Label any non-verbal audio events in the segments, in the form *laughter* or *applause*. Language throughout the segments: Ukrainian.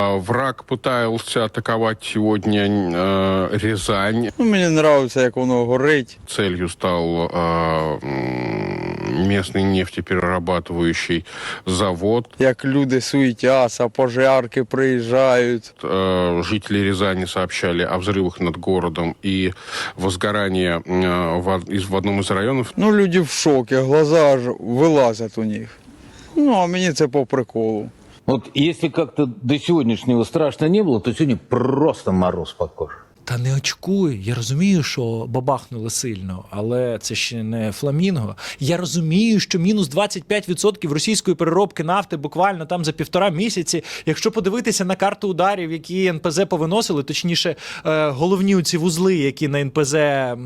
А Враг пытался атаковать сегодня э, Рязань. Ну, мені подобається, як воно горить. Целью стал э, м, местный нефтеперерабатывающий завод. Як люди суетяться, пожарки приїжджають. Э, Жители Рязани сообщали о взрывах над городом и возгорании э, в, од- из- в одном из районов. Ну, люди в шокі, глаза аж вилазять у них. Ну, а мені це по приколу. Вот если как-то до сегодняшнего страшно не было, то сегодня просто мороз по коже. Та не очкуй. Я розумію, що бабахнули сильно, але це ще не фламінго. Я розумію, що мінус 25% російської переробки нафти буквально там за півтора місяці. Якщо подивитися на карту ударів, які НПЗ повиносили, точніше, е, головні ці вузли, які на НПЗ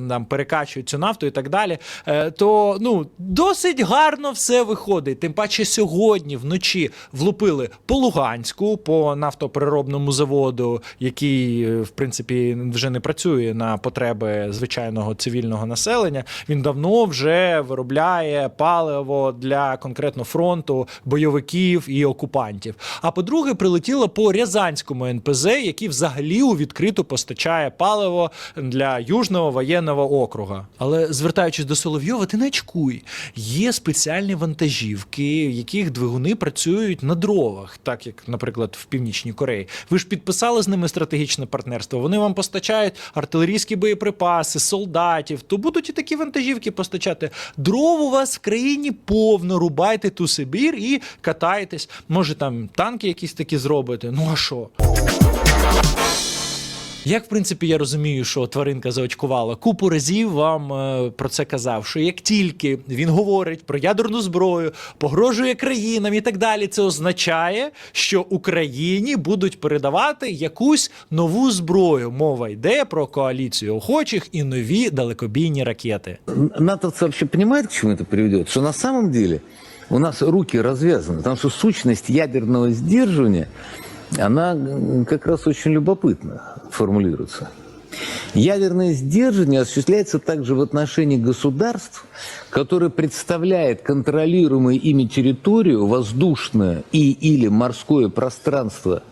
там перекачують цю нафту і так далі, е, то ну досить гарно все виходить. Тим паче сьогодні вночі влупили по Луганську, по нафтопереробному заводу, який е, в принципі вже не працює на потреби звичайного цивільного населення. Він давно вже виробляє паливо для конкретно фронту бойовиків і окупантів. А по-друге, прилетіло по Рязанському НПЗ, який взагалі у відкриту постачає паливо для Южного воєнного округа. Але звертаючись до Соловйова, ти не очкуй. Є спеціальні вантажівки, в яких двигуни працюють на дровах, так як, наприклад, в Північній Кореї. Ви ж підписали з ними стратегічне партнерство. Вони вам постачають артилерійські боєприпаси, солдатів. То будуть і такі вантажівки постачати. Дров у вас в країні повно. Рубайте ту Сибір і катайтесь. Може там танки якісь такі зробите. Ну а що? Як в принципі я розумію, що тваринка заочкувала, купу разів вам е, про це казав, що як тільки він говорить про ядерну зброю, погрожує країнам і так далі, це означає, що Україні будуть передавати якусь нову зброю. Мова йде про коаліцію охочих і нові далекобійні ракети. Натовцы вообще понимают, к чему это приведет? Что на самом деле у нас руки развязаны, потому что сущность ядерного сдерживания, она м, как раз очень любопытно Формулируется. Ядерное сдерживание осуществляется также в отношении государств, которые представляют контролируемую ими территорию, воздушное и или морское пространство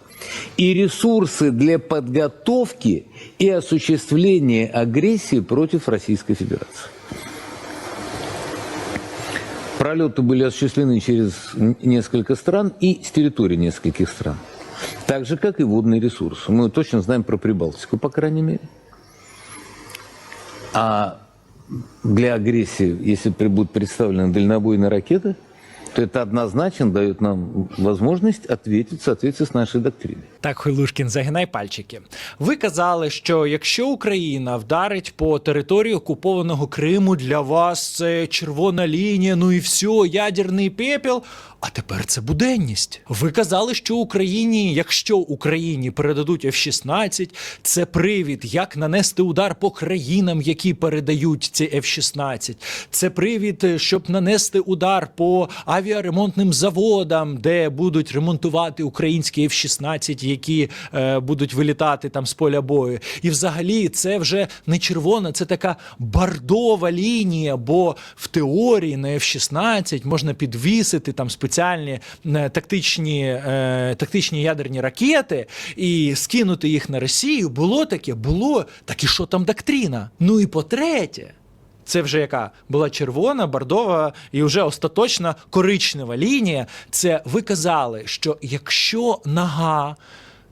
и ресурсы для подготовки и осуществления агрессии против Российской Федерации. Пролеты были осуществлены через несколько стран и с территории нескольких стран. Так же, как и водные ресурсы. Мы точно знаем про Прибалтику, по крайней мере. А для агрессии, если будут представлены дальнобойные ракеты, то это однозначно дает нам возможность ответить в соответствии с нашей доктриной. Так, Хойлушкін, загинай пальчики. Ви казали, що якщо Україна вдарить по території окупованого Криму, для вас це червона лінія, ну і все, ядерний пепел. А тепер це буденність. Ви казали, що Україні, якщо Україні передадуть F-16, це привід, як нанести удар по країнам, які передають ці F-16. Це привід, щоб нанести удар по авіаремонтним заводам, де будуть ремонтувати українські F-16, які е, будуть вилітати там з поля бою. І взагалі це вже не червона, це така бардова лінія, бо в теорії на F-16 можна підвісити там спеціальні е, тактичні, е, тактичні ядерні ракети і скинути їх на Росію. Було таке, було. Так і що там доктрина? Ну і по-третє. Це вже яка була червона, бордова і вже остаточна коричнева лінія. Це ви казали, що якщо нога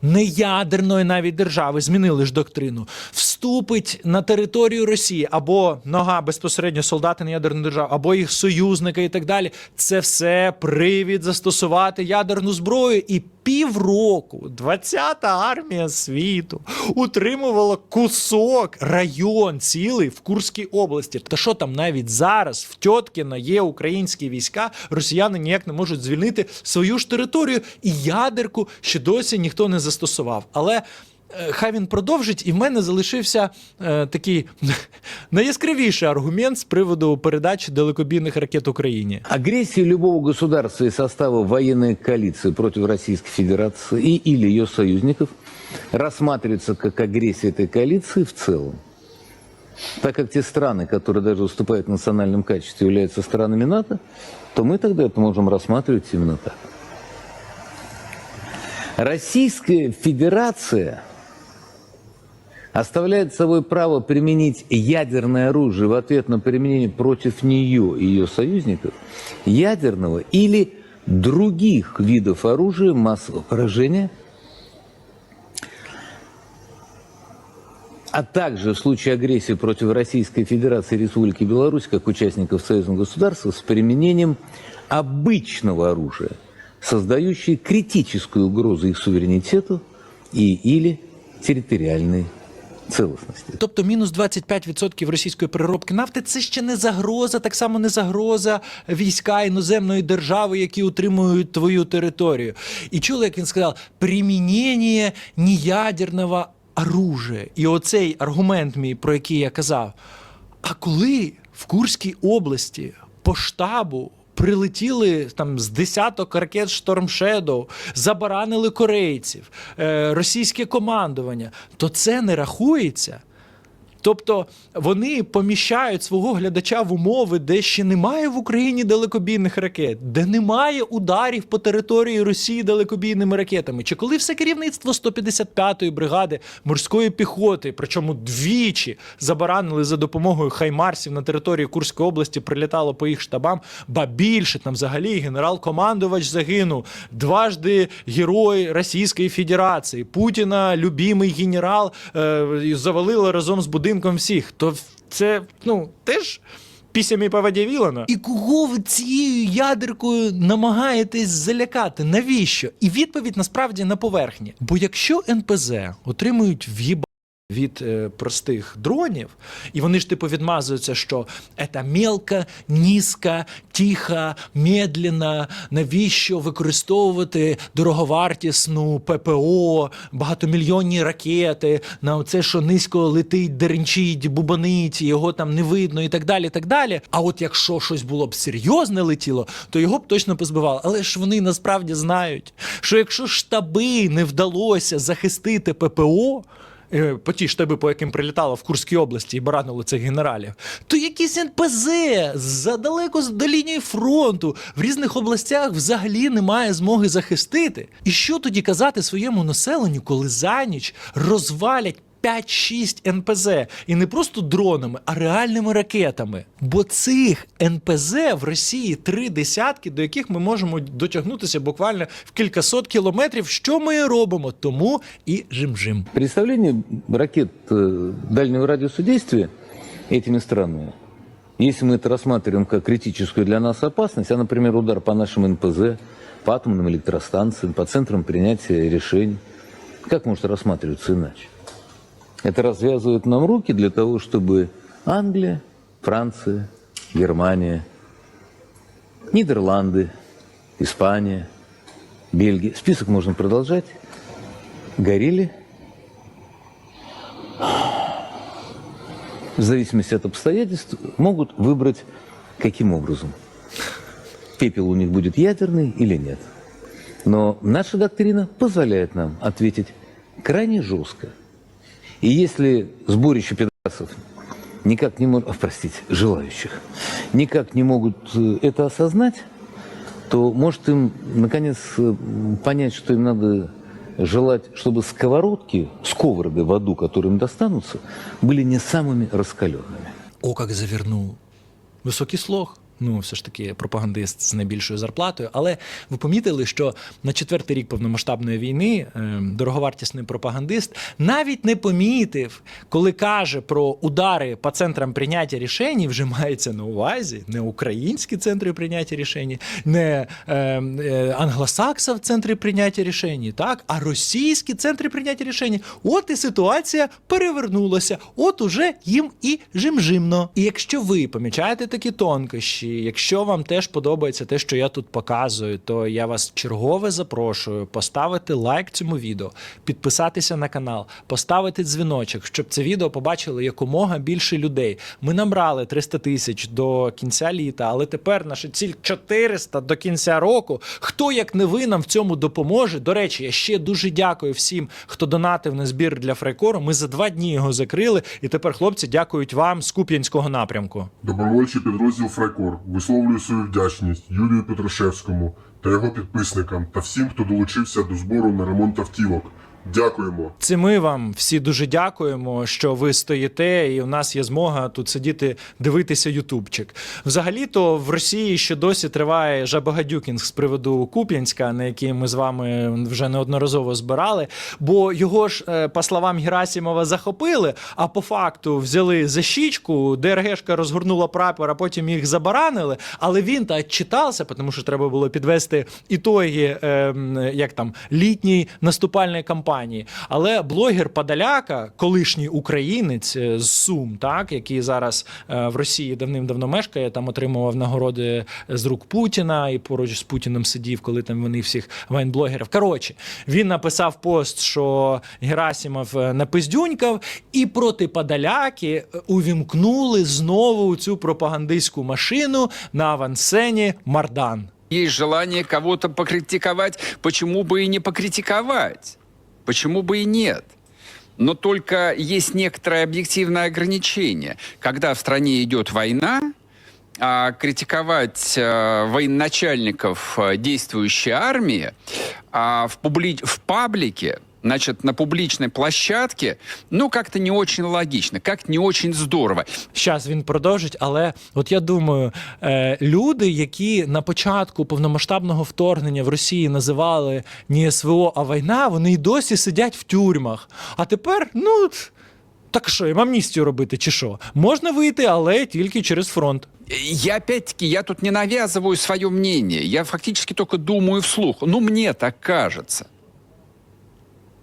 неядерної навіть держави змінили ж доктрину, вступить на територію Росії або нога безпосередньо солдати неядерної держави, або їх союзника і так далі. Це все привід застосувати ядерну зброю і. Півроку 20-та армія світу утримувала кусок, район цілий в Курській області. Та що там навіть зараз в Тьоткіна є українські війська, росіяни ніяк не можуть звільнити свою ж територію, і ядерку ще досі ніхто не застосував. Але хай він продовжить, і в мене залишився е, такий *laughs* найяскравіший аргумент з приводу передачі далекобійних ракет Україні. Агрессия любого государства из состава военной коалиции против Российской Федерации и или ее союзников рассматривается как агрессия этой коалиции в целом. Так как те страны, которые даже выступают в национальном качестве, являются странами НАТО, то мы тогда это можем рассматривать именно так. Российская Федерация оставляет собой право применить ядерное оружие в ответ на применение против нее и ее союзников ядерного или других видов оружия массового поражения, а также в случае агрессии против Российской Федерации и Республики Беларусь как участников союзного государства с применением обычного оружия, создающей критическую угрозу их суверенитету и или территориальной целостности. Тобто мінус 25% російської переробки нафти це ще не загроза, так само не загроза війська іноземної держави, які утримують твою територію. І чули, як він сказав, примінення неядерного оружия. І оцей аргумент мій, про який я казав. А коли в Курській області по штабу прилетіли там з десяток ракет Storm Shadow, забаранили корейців, е, російське командування, то це не рахується. Тобто вони поміщають свого глядача в умови, де ще немає в Україні далекобійних ракет, де немає ударів по території Росії далекобійними ракетами. Чи коли все керівництво 155-ї бригади морської піхоти, причому двічі забаранили за допомогою хаймарсів на території Курської області, прилітало по їх штабам, ба більше там взагалі генерал-командувач загинув, дважди герой Російської Федерації, Путіна, любимий генерал, е, завалили разом з будинком всіх. То це ну теж. Пісями по воді Вілана. І кого ви цією ядеркою намагаєтесь залякати? Навіщо? І відповідь насправді на поверхні. Бо якщо НПЗ отримують в'їба від е, простих дронів, і вони ж типу відмазуються, що це мелко, низько, тихо, медленно, навіщо використовувати дороговартісну ППО, багатомільйонні ракети, на оце, що низько летить, деренчить, бубанить, його там не видно і так далі. і так далі. А от якщо щось було б серйозне летіло, то його б точно позбивали. Але ж вони насправді знають, що якщо штаби не вдалося захистити ППО, по ті штаби, по яким прилітало в Курській області і баранили цих генералів, то якісь НПЗ задалеко до лінії фронту в різних областях взагалі немає змоги захистити. І що тоді казати своєму населенню, коли за ніч розвалять 5-6 НПЗ і не просто дронами, а реальними ракетами. Бо цих НПЗ в Росії три десятки, до яких ми можемо дотягнутися буквально в кількасот кілометрів. Що ми і робимо? Тому і жим-жим. Представление ракет э, дальнего радиуса действия этими странами, если мы это рассматриваем как критическую для нас опасность, а, например, удар по нашим НПЗ, по атомным электростанциям, по центрам принятия решений, как может рассматриваться иначе? Это развязывает нам руки для того, чтобы Англия, Франция, Германия, Нидерланды, Испания, Бельгия, список можно продолжать, горели в зависимости от обстоятельств, могут выбрать, каким образом. Пепел у них будет ядерный или нет. Но наша доктрина позволяет нам ответить крайне жестко. И если сборище пидорасов никак не могут, простите, желающих, никак не могут э, это осознать, то может им, наконец, э, понять, что им надо желать, чтобы сковородки, сковороды в аду, которые им достанутся, были не самыми раскаленными. О, як завернув. Високий слог. Ну, все ж таки, пропагандист з найбільшою зарплатою. Але ви помітили, що на четвертий рік повномасштабної війни е, дороговартісний пропагандист навіть не помітив, коли каже про удари по центрам прийняття рішень, вже мається на увазі не українські центри прийняття рішень, не е, е, англосакса в центрі прийняття рішень, так, а російські центри прийняття рішень. От і ситуація перевернулася. От уже їм і жим-жимно. І якщо ви помічаєте такі тонкощі, якщо вам теж подобається те, що я тут показую, то я вас чергове запрошую поставити лайк цьому відео, підписатися на канал, поставити дзвіночок, щоб це відео побачили якомога більше людей. Ми набрали 300 тисяч до кінця літа, але тепер наша ціль 400 до кінця року. Хто як не ви нам в цьому допоможе? До речі, я ще дуже дякую всім, хто донатив на збір для Фрайкору. Ми за два дні його закрили, і тепер хлопці дякують вам з Куп'янського напрямку. Добровольчий підрозділ Фрайкор. Висловлюю свою вдячність Юрію Петрушевському та його підписникам та всім, хто долучився до збору на ремонт автівок. Дякуємо. Це ми вам всі дуже дякуємо, що ви стоїте, і у нас є змога тут сидіти, дивитися Ютубчик. Взагалі-то в Росії ще досі триває жабагадюкінг з приводу Куп'янська, на який ми з вами вже неодноразово збирали. Бо його ж, е, по словам Герасімова, захопили, а по факту взяли за щічку, ДРГшка розгорнула прапор, а потім їх забаранили. Але він та читався, тому що треба було підвести ітоги, е, як там літній наступальної кампанії. Але блогер Падаляка, колишній українець е, з Сум, так який зараз е, в Росії давним-давно мешкає, там отримував нагороди з рук Путіна і поруч з Путіним сидів, коли там вони всіх вайнблогерів. Коротше, він написав пост, що Герасимов е, напиздюнькав, і проти Падаляки е, увімкнули знову цю пропагандистську машину на авансцені Мардан. есть желание кого-то покритиковать, почему бы и не покритиковать? Почему бы и нет? Но только есть некоторое объективное ограничение. Когда в стране идет война, а критиковать э, военачальников э, действующей армии а в, публи- в паблике, значит, на публичной площадке, ну, как-то не очень логично, как-то не очень здорово. Щас він продовжить, але от я думаю, е, люди, які на початку повномасштабного вторгнення в Росії називали не СВО, а війна, вони й досі сидять в тюрмах. А тепер, ну. Так що, їм амністію робити, чи що? Можна вийти, але тільки через фронт. Я опять-таки, я тут не навязываю свое мнение, я фактически только думаю вслух. Ну, мне так кажется.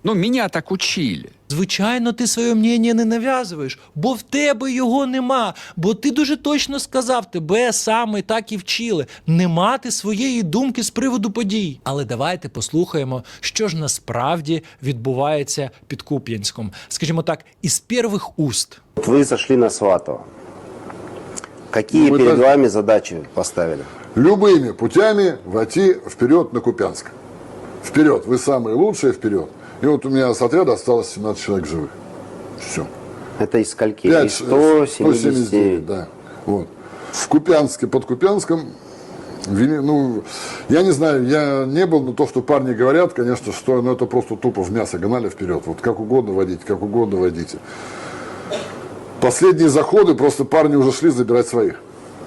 Ну, меня так учили. Звичайно, ти своє мнення не нав'язуєш, бо в тебе його нема. Бо ти дуже точно сказав, тебе саме так і вчили не мати своєї думки з приводу подій. Але давайте послухаємо, що ж насправді відбувається під Куп'янськом. Скажімо так, із перших уст. Вот Вы зашли на Сватово. Какие Мы перед так- вами задачи поставили? любыми путями войти вперед на Купянск. Вперед, вы самые лучшие, вперед. И вот у меня с отряда осталось 17 человек живых. Все. Это из скольки? Пять, из 179. 179, да. Вот. В Купянске, под Купянском, ну, я не знаю, я не был, но то, что парни говорят, конечно, что ну, это просто тупо в мясо гнали вперед. Вот как угодно водите, как угодно водите. Последние заходы, просто парни уже шли забирать своих.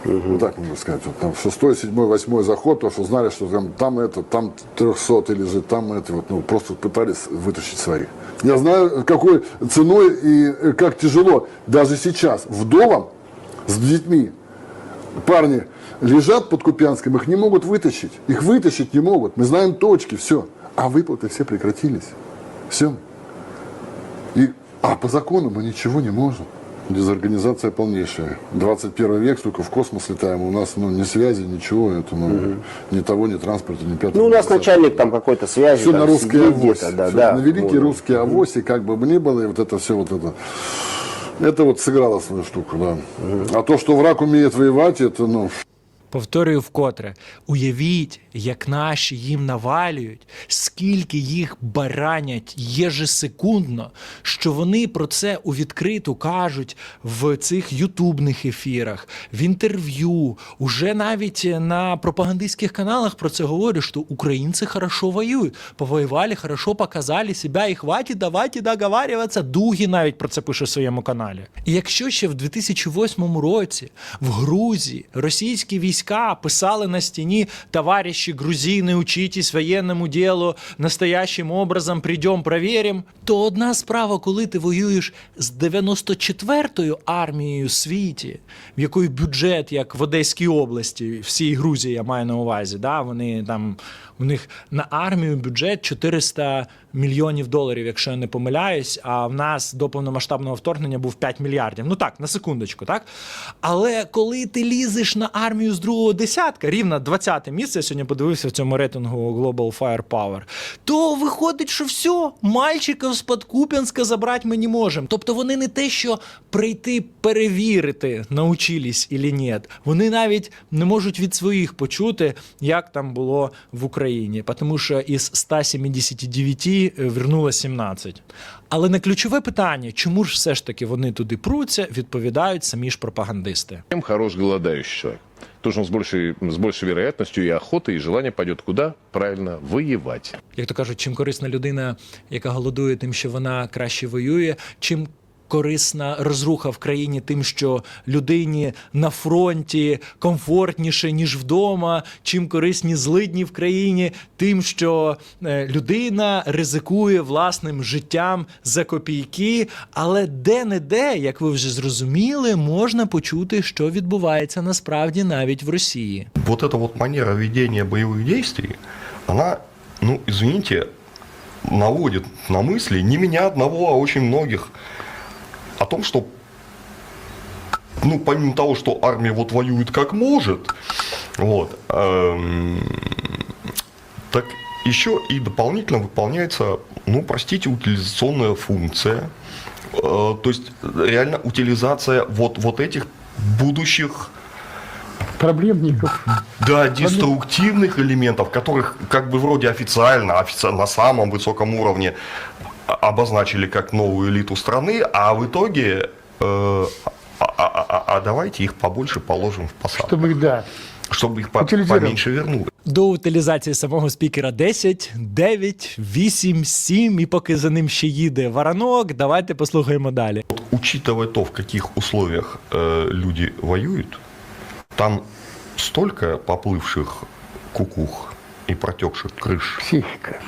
Вот так можно сказать. Вот там шестой, седьмой, восьмой заход, то, что знали, что там, там это, там трехсотый лежит, там это, вот, ну, просто пытались вытащить своих. Я знаю, какой ценой и э, как тяжело даже сейчас вдовам с детьми парни лежат под Купянском, их не могут вытащить. Их вытащить не могут. Мы знаем точки, все. А выплаты все прекратились. Все. И, а по закону мы ничего не можем. Дезорганизация полнейшая. 21 век, только в космос летаем. У нас ну, ни связи, ничего. Это, ну, Ни того, ни транспорта, ни пятого. Ну, у нас начальник там какой-то связи. Все там на авось. где-то, Да, Всё да. на великий Вот. русский авось, и как бы бы ни было, и вот это все вот это. Это вот сыграло свою штуку, да. А то, что враг умеет воевать, это, ну, Повторюю вкотре: уявіть, як наші їм навалюють, скільки їх баранять єжесекундно, що вони про це у відкриту кажуть в цих ютубних ефірах, в інтерв'ю, уже навіть на пропагандистських каналах про це говорять, що українці хорошо воюють, повоювали, хорошо показали себе і хватить, давайте договарюватися. Дугі навіть про це пише в своєму каналі. І якщо ще в 2008 році в Грузії російські війська писали на стіні товариші грузини, учитесь воєнному ділу, настоящим образом прийдем, проверим, то одна справа, коли ти воюєш з 94-ю армією світі, в якої бюджет, як в Одеській області, всій Грузії я маю на увазі, да, вони там у них на армію бюджет 400 мільйонів доларів, якщо я не помиляюсь. А в нас до повномасштабного вторгнення був 5 мільярдів. Ну так, на секундочку, так. Але коли ти лізеш на армію з другого десятка, рівно 20 місце, я сьогодні подивився в цьому рейтингу Global Firepower, то виходить, що все, мальчиків з-під Куп'янська забрати ми не можемо. Тобто вони не те, що прийти перевірити, научились і ні. Вони навіть не можуть від своїх почути, як там було в Україні, тому що із 179 вернуло 17. Але на ключове питання, чому ж все ж таки вони туди пруться, відповідають самі ж пропагандисти. Чем хорош голодающий человек? то он с большей, с большей вероятностью и охотой, и желание пойдет куда? Правильно, воевать. Як то кажуть, чим корисна людина, яка голодує, тим, що вона краще воює, чим корисна розруха в країні тим, що людині на фронті комфортніше, ніж вдома, чим корисні злидні в країні, тим, що е, людина ризикує власним життям за копійки, але де-не-де, як ви вже зрозуміли, можна почути, що відбувається насправді навіть в Росії. вот эта вот манера ведения боевых действий, она, ну, извините, наводит на мысли не меня одного, а очень многих о том, что, ну, помимо того, что армия вот воюет как может, вот, эм, так еще и дополнительно выполняется, ну, простите, утилизационная функция, Э, то есть реально утилизация вот, вот этих будущих Проблемников. да, деструктивных элементов, которых как бы вроде официально, официально на самом высоком уровне обозначили как новую элиту страны, а в итоге э, а, а- а- а давайте их побольше положим в посадку, чтобы, Чтобы их, да. их по- Утилизируем. поменьше вернули. До утилізації самого спікера 10, 9, 8, 7, і поки за ним ще їде варанок, давайте послухаємо далі. Вот, учитывая то, в каких условиях э, люди воюют, там столько поплывших кукух и протекших крыш, Психика.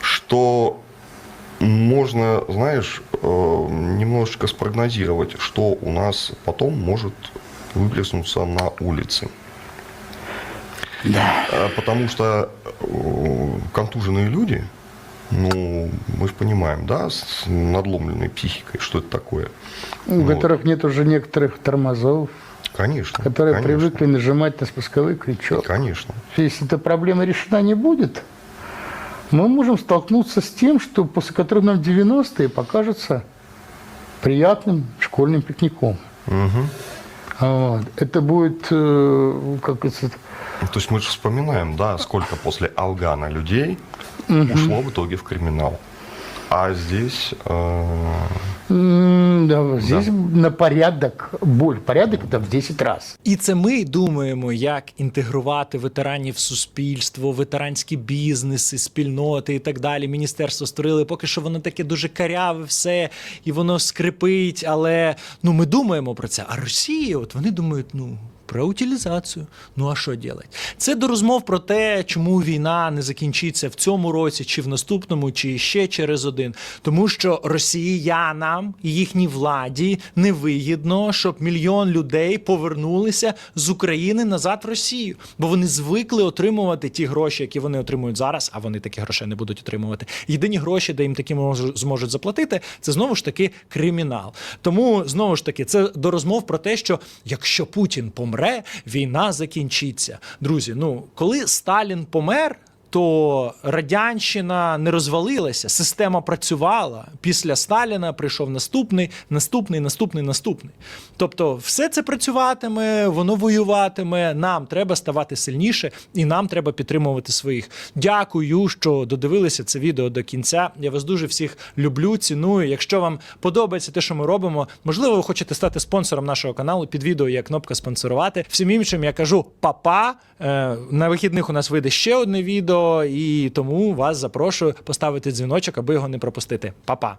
что можно, знаешь, э, немножечко спрогнозировать, что у нас потом может выплеснуться на улице. Да. Э, Потому что э, контуженные люди, ну, мы же понимаем, да, с надломленной психикой, что это такое. У Вот. которых нет уже некоторых тормозов, Конечно. которые конечно, привыкли нажимать на спусковой крючок. Конечно. Если эта проблема решена не будет, мы можем столкнуться с тем, что после которого нам 90-е покажутся приятным школьным пикником. Мгм. Вот. Это будет, э, как это, То есть мы же вспоминаем, да, сколько после Алгана людей ушло в итоге в криминал. А здесь э, да, здесь на порядок, боль, порядок это в 10 раз. І це ми думаємо, як інтегрувати ветеранів в суспільство, ветеранські бізнеси, спільноти і так далі. Міністерство створили. Поки що воно таке дуже каряве, все і воно скрипить. Але ну ми думаємо про це. А Росія, от вони думають, ну. Про утилізацію. Ну а що делать? Це до розмов про те, чому війна не закінчиться в цьому році, чи в наступному, чи ще через один. Тому що росіянам і їхній владі невигідно, щоб мільйон людей повернулися з України назад в Росію, бо вони звикли отримувати ті гроші, які вони отримують зараз, а вони такі гроші не будуть отримувати. Єдині гроші, де їм такі мож- зможуть заплатити, це знову ж таки кримінал. Тому знову ж таки, це до розмов про те, що якщо Путін помре, війна закінчиться. Друзі, ну коли Сталін помер. То радянщина не розвалилася, система працювала. Після Сталіна прийшов наступний, наступний, наступний, наступний. Тобто, все це працюватиме, воно воюватиме. Нам треба ставати сильніше, і нам треба підтримувати своїх. Дякую, що додивилися це відео до кінця. Я вас дуже всіх люблю, ціную. Якщо вам подобається те, що ми робимо, можливо, ви хочете стати спонсором нашого каналу. Під відео є кнопка спонсорувати. Всім іншим я кажу папа. Е, На вихідних у нас вийде ще одне і тому вас запрошую поставити дзвіночок, аби його не пропустити. Па-па!